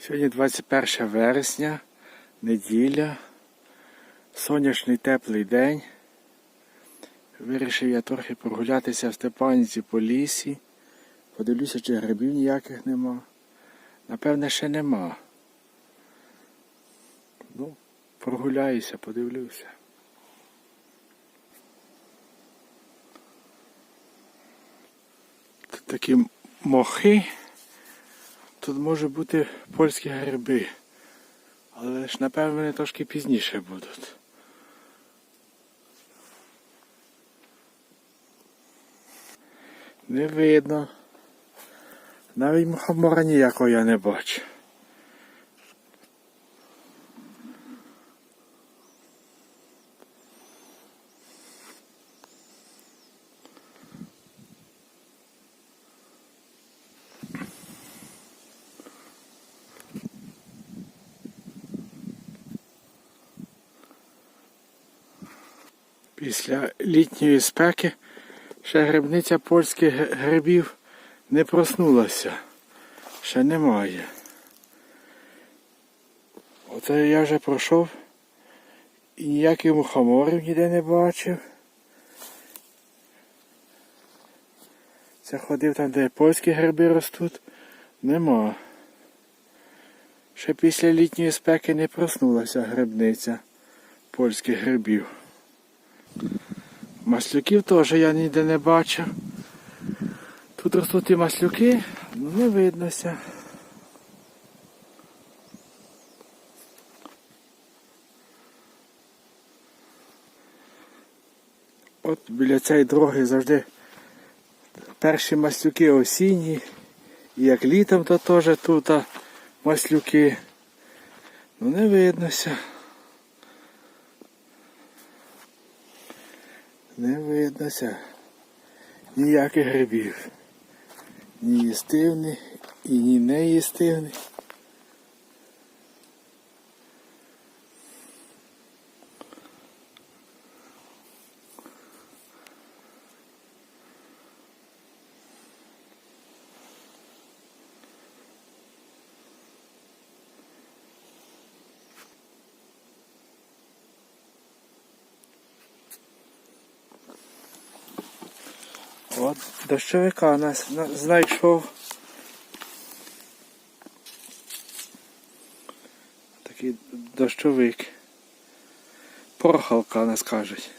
Сьогодні 21 вересня, неділя, сонячний теплий день. Вирішив я трохи прогулятися в Степанівці по лісі. Подивлюся, чи грибів ніяких нема. Напевне, ще нема. Ну, прогуляюся, подивлюся. Тут такі мохи. Тут може бути польські гриби. Але ж напевно вони трошки пізніше будуть. Не видно. Навіть мухомора ніякого я не бачу. Після літньої спеки ще грибниця польських грибів не проснулася. Ще немає. Оце я вже пройшов і ніяких мухоморів ніде не бачив. Це ходив там, де польські гриби ростуть. Нема. Ще після літньої спеки не проснулася грибниця польських грибів. Маслюків теж я ніде не бачив. Тут ростуть і маслюки, ну не виднося. От біля цієї дороги завжди перші маслюки осінні. І як літом, то теж тут маслюки. Ну не виднося. Не виднося ніяких грибів. Ні їстивний і ні неїстивний. От дощовика нас на- знайшов. Такий дощовик. Порхалка нас кажуть.